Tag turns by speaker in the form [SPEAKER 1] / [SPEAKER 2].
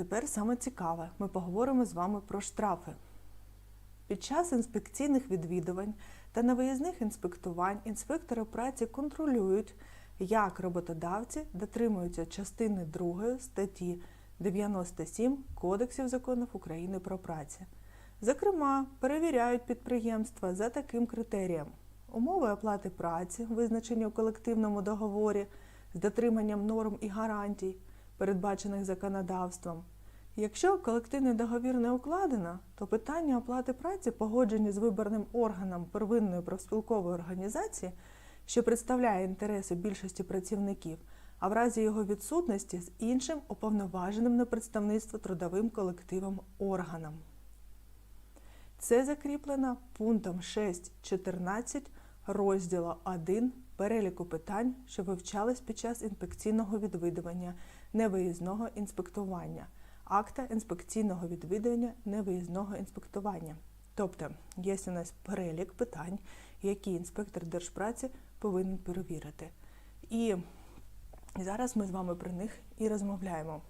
[SPEAKER 1] тепер саме цікаве. Ми поговоримо з вами про штрафи. Під час інспекційних відвідувань та невиїзних інспектувань інспектори праці контролюють, як роботодавці дотримуються частини 2 статті 97 Кодексів законів України про працю. Зокрема, перевіряють підприємства за таким критерієм: умови оплати праці, визначені у колективному договорі з дотриманням норм і гарантій, передбачених законодавством. Якщо колективний договір не укладено, то питання оплати праці, погоджені з виборним органом первинної профспілкової організації, що представляє інтереси більшості працівників, а в разі його відсутності з іншим уповноваженим на представництво трудовим колективом органом. Це закріплено пунктом 6.14 розділу 1 переліку питань, що вивчались під час інспекційного відвідування невиїзного інспектування, акта інспекційного відвідування невиїзного інспектування. Тобто є у нас перелік питань, які інспектор держпраці повинен перевірити. І зараз ми з вами про них і розмовляємо.